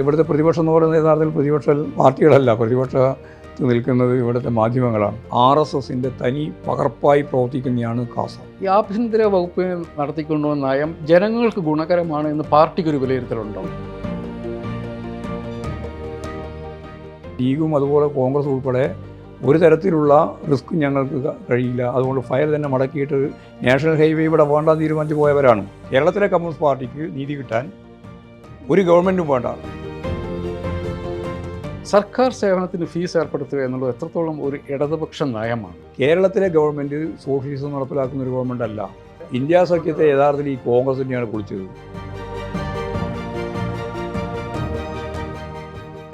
ഇവിടുത്തെ പ്രതിപക്ഷം എന്ന് പറയുന്നത് യഥാർത്ഥത്തിൽ പ്രതിപക്ഷ പാർട്ടികളല്ല. പ്രതിപക്ഷ നിൽക്കുന്നത് ഇവിടുത്തെ മാധ്യമങ്ങളാണ്. ആർ എസ് എസിന്റെ തനി പകർപ്പായി പ്രവർത്തിക്കുന്നതാണ് കാസ. ഈ ആഭ്യന്തര വകുപ്പ് നടത്തിക്കൊണ്ടുവന്ന നയം ജനങ്ങൾക്ക് ഗുണകരമാണ് എന്ന് പാർട്ടിക്ക് ഒരു വിലയിരുത്തലുണ്ടോ? ലീഗും അതുപോലെ കോൺഗ്രസ് ഉൾപ്പെടെ ഒരു തരത്തിലുള്ള റിസ്ക് ഞങ്ങൾക്ക് കഴിയില്ല. അതുകൊണ്ട് ഫയൽ തന്നെ മടക്കിയിട്ട് നാഷണൽ ഹൈവേ ഇവിടെ വേണ്ട തീരുമാനിച്ചു പോയവരാണ്. കേരളത്തിലെ കമ്മ്യൂണിസ്റ്റ് പാർട്ടിക്ക് നീതി കിട്ടാൻ ഒരു ഗവൺമെന്റും വേണ്ട. സർക്കാർ സേവനത്തിന് ഫീസ് ഏർപ്പെടുത്തുക എന്നുള്ളത് എത്രത്തോളം ഒരു ഇടതുപക്ഷ നയമാണ്? കേരളത്തിലെ ഗവൺമെന്റ് സോഷ്യലിസം നടപ്പിലാക്കുന്ന ഒരു ഗവൺമെന്റ് അല്ല. ഇന്ത്യ സഖ്യത്തെ യഥാർത്ഥത്തിൽ ഈ കോൺഗ്രസ് തന്നെയാണ് കുളിച്ചത്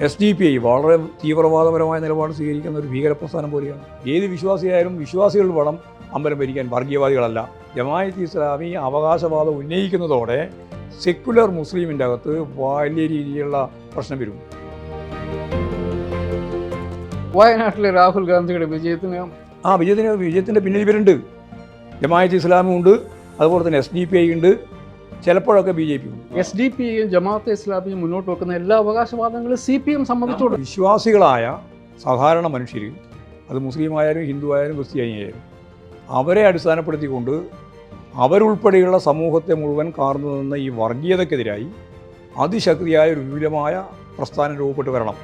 എസ് ഡി പി ഐ വളരെ തീവ്രവാദപരമായ നിലപാട് സ്വീകരിക്കുന്ന ഒരു ഭീകരപ്രസ്ഥാനം പോലെയാണ്. ഏത് വിശ്വാസിയായാലും വിശ്വാസികൾ വേണം അമ്പലം ഭരിക്കാൻ വർഗീയവാദികളല്ല. ജമായത്ത് ഇസ്ലാമി അവകാശവാദം ഉന്നയിക്കുന്നതോടെ സെക്കുലർ മുസ്ലിമിന്റെ അകത്ത് വലിയ രീതിയിലുള്ള പ്രശ്നം വരും. വയനാട്ടിലെ രാഹുൽ ഗാന്ധിയുടെ വിജയത്തിന് ആ വിജയത്തിന് വിജയത്തിന്റെ പിന്നിൽ ഇവരുണ്ട്. ജമായത്ത് ഇസ്ലാമും ഉണ്ട്. അതുപോലെ തന്നെ എസ് ഡി പി ഐ ഉണ്ട്. ചിലപ്പോഴൊക്കെ ബി ജെ പി ഉണ്ട്. എസ് ഡി പി ഐയും ജമാഅത്ത് ഇസ്ലാമിയും മുന്നോട്ട് വെക്കുന്ന എല്ലാ അവകാശവാദങ്ങളും സി പി എം സംബന്ധിച്ചോട്. വിശ്വാസികളായ സാധാരണ മനുഷ്യർ അത് മുസ്ലിം ആയാലും ഹിന്ദു ആയാലും ക്രിസ്ത്യാനി ആയാലും അവരെ അടിസ്ഥാനപ്പെടുത്തിക്കൊണ്ട് അവരുൾപ്പെടെയുള്ള സമൂഹത്തെ മുഴുവൻ കാർന്നു നിന്ന ഈ വർഗീയതക്കെതിരായി അതിശക്തിയായ ഒരു വിപുലമായ പ്രസ്ഥാനം രൂപപ്പെട്ട് വരണം.